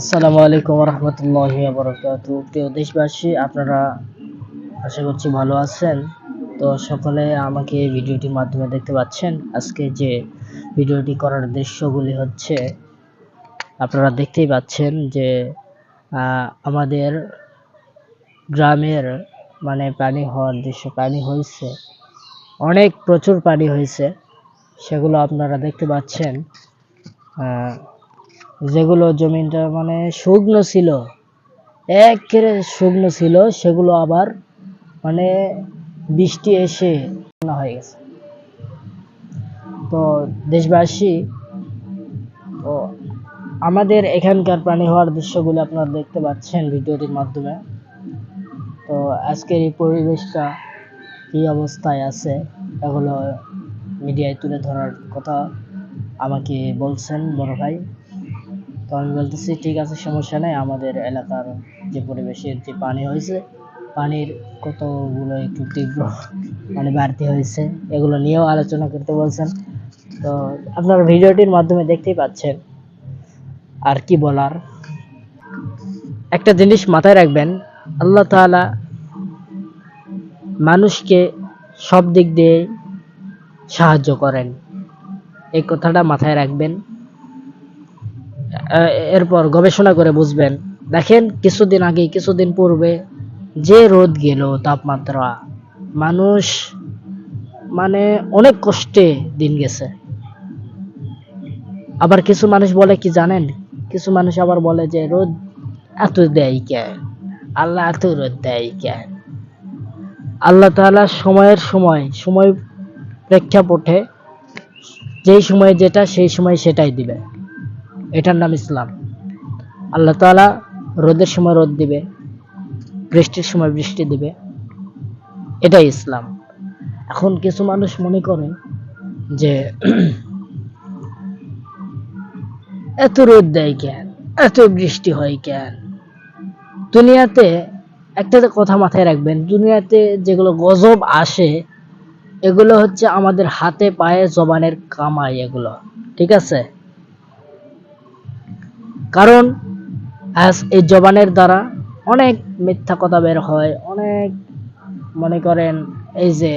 আসসালামু আলাইকুম রহমতুল্লাহ বরকাত প্রিয় দেশবাসী, আপনারা আশা করছি ভালো আছেন। তো সকলে আমাকে এই ভিডিওটির মাধ্যমে দেখতে পাচ্ছেন। আজকে যে ভিডিওটি করার দৃশ্যগুলি হচ্ছে, আপনারা দেখতেই পাচ্ছেন যে আমাদের গ্রামের মানে পানি হওয়ার দৃশ্য, পানি হয়েছে। অনেক প্রচুর পানি হয়েছে, সেগুলো আপনারা দেখতে পাচ্ছেন। যেগুলো জমিনটা মানে শুকনো ছিল, একেবারে শুকনো ছিল, সেগুলো আবার মানে বৃষ্টি এসে হয়ে গেছে। তো দেশবাসী, তো আমাদের এখানকার প্রাণী হওয়ার দৃশ্যগুলো আপনারা দেখতে পাচ্ছেন ভিডিওটির মাধ্যমে। তো আজকের এই পরিবেশটা কী অবস্থায় আছে এগুলো মিডিয়ায় তুলে ধরার কথা আমাকে বলছেন বড় ভাই। তো আমি বলতেছি, ঠিক আছে, সমস্যা নেই। আমাদের এলাকার যে পরিবেশের যে পানি হয়েছে, পানির কতগুলো একটু তীব্র মানে বাড়তি হয়েছে, এগুলো নিয়েও আলোচনা করতে বলছেন। তো আপনারা ভিডিওটির মাধ্যমে দেখতেই পাচ্ছেন, আর কি বলার। একটা জিনিস মাথায় রাখবেন, আল্লাহ তাআলা মানুষকে সব দিক দিয়ে সাহায্য করেন। এই কথাটা মাথায় রাখবেন। এরপর গবেষণা করে বুঝবেন। দেখেন, কিছুদিন আগে, কিছুদিন পূর্বে যে রোদ গেল, তাপমাত্রা, মানুষ মানে অনেক কষ্টে দিন গেছে। আবার কিছু মানুষ বলে কি জানেন? কিছু মানুষ আবার বলে যে, রোদ এত দেয় কেন? আল্লাহ এত রোদ দেয় কেন? আল্লাহ তাআলা সময়ের সময় সময় প্রেক্ষাপটে যেই সময় যেটা, সেই সময় সেটাই দিবে। এটার নাম ইসলাম। আল্লাহ তাআলা রোদের সময় রোদ দিবে, বৃষ্টির সময় বৃষ্টি দিবে, এটাই ইসলাম। এখন কিছু মানুষ মনে করে যে এত রোদ দেয় কেন? এত বৃষ্টি হয় কেন? দুনিয়াতে একটা কথা মাথায় রাখবেন, দুনিয়াতে যেগুলো গজব আসে, এগুলো হচ্ছে আমাদের হাতে পায়ে জবানের কামাই এগুলো, ঠিক আছে? কারণ আজ এই জবানের দ্বারা অনেক মিথ্যা কথা বের হয়, অনেক মনে করেন এই যে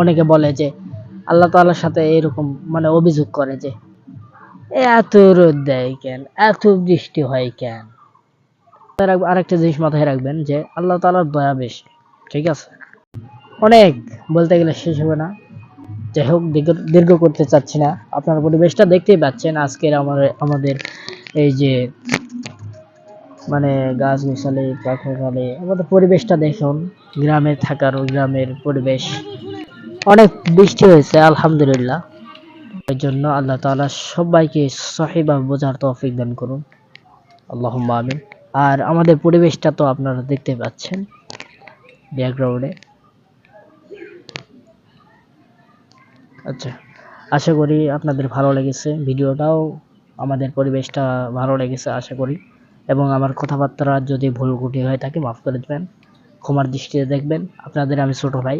অনেকে বলে যে আল্লাহ তাআলার সাথে এরকম মানে অভিযোগ করে যে, এত রোদ দেয় কেন? এত বৃষ্টি হয় কেন? আরেকটা জিনিস মাথায় রাখবেন যে আল্লাহ তালার দয়া বেশি, ঠিক আছে? অনেক বলতে গেলে শেষ হবে না। যাই হোক, দীর্ঘ করতে চাচ্ছি না। আপনার পরিবেশটা দেখতেই পাচ্ছেন আজকের আমার আমাদের এই যে মানে গাছ গোছালে গোছালি পাখাখালি আমাদের পরিবেশটা দেখুন, গ্রামে থাকার গ্রামের পরিবেশ। অনেক বৃষ্টি হয়েছে, আলহামদুলিল্লাহ। এর জন্য আল্লাহ তাআলা সবাইকে সহিভাবে বোঝার তৌফিক দান করুন। আল্লাহ আমিন। আর আমাদের পরিবেশটা তো আপনারা দেখতে পাচ্ছেন ব্যাকগ্রাউন্ডে আচ্ছা আশা করি আপনাদের ভালো লেগেছে। ভিডিওটাও আমাদের পরিবেশটা ভালো লেগেছে, আশা করি। এবং আমার কথাবার্তা যদি ভুল গুটি হয়ে থাকে মাফ করে দেবেন। ক্ষমার দৃষ্টিতে দেখবেন। আপনাদের আমি ছোট ভাই।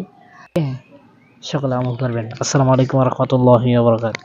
সকলে আমল করবেন। আসসালামু আলাইকুম রহমতুল্লাহ বরকাত